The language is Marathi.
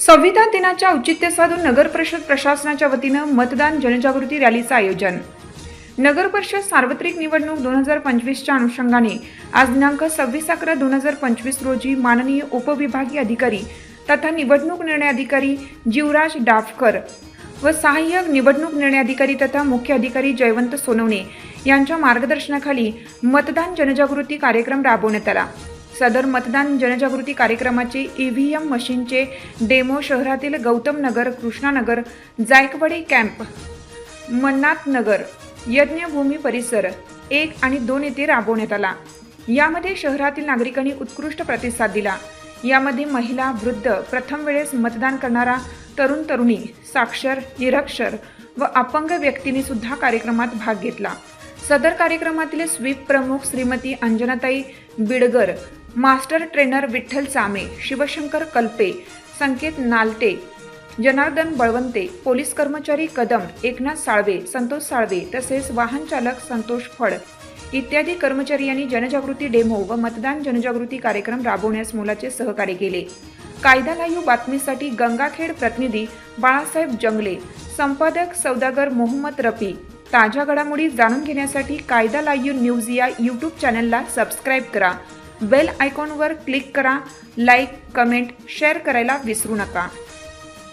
संविधान दिनाच्या औचित्य साधून नगर परिषद प्रशासनाच्या वतीनं मतदान जनजागृती रॅलीचं आयोजन. नगर परिषद सार्वत्रिक निवडणूक दोन हजार पंचवीसच्या अनुषंगाने आज दिनांक सव्वीस अकरा दोन हजार पंचवीस रोजी माननीय उपविभागीय अधिकारी तथा निवडणूक निर्णय अधिकारी जीवराज डाफकर व सहाय्यक निवडणूक निर्णय अधिकारी तथा मुख्य अधिकारी जयवंत सोनवणे यांच्या मार्गदर्शनाखाली मतदान जनजागृती कार्यक्रम राबवण्यात आला. सदर मतदान जनजागृती कार्यक्रमाचे ईव्हीएम मशीनचे डेमो शहरातील गौतम नगर कृष्णानगर जायकवाडी कॅम्प मन्नाथ नगर यज्ञभूमी परिसर एक आणि दोन येथे राबवण्यात आला. यामध्ये शहरातील नागरिकांनी उत्कृष्ट प्रतिसाद दिला. यामध्ये महिला वृद्ध प्रथम वेळेस मतदान करणारा तरुण तरुणी साक्षर निरक्षर व अपंग व्यक्तींनी सुद्धा कार्यक्रमात भाग घेतला. सदर कार्यक्रमातील स्वीप प्रमुख Shrimati अंजनाताई Bidgar master trainer Vitthal Chame Shivshankar Kalpe Sanket Nalte Janardan Balwante police कर्मचारी कदम एकनाथ साळवे संतोष साळवे तसेच वाहन चालक संतोष फड इत्यादी कर्मचारी यांनी जनजागृती डेमो व मतदान जनजागृती कार्यक्रम राबवण्यास मोलाचे सहकार्य केले. कायदा लाईव्ह बातमीसाठी गंगाखेड प्रतिनिधी बाळासाहेब जंगले संपादक सौदागर मोहम्मद रफी. ताज्या घडामोडी जाणून घेण्यासाठी कायदा लाईव्ह न्यूज या यूट्यूब चॅनलला सबस्क्राईब करा. बेल आयकॉनवर क्लिक करा लाईक कमेंट शेअर करायला विसरू नका.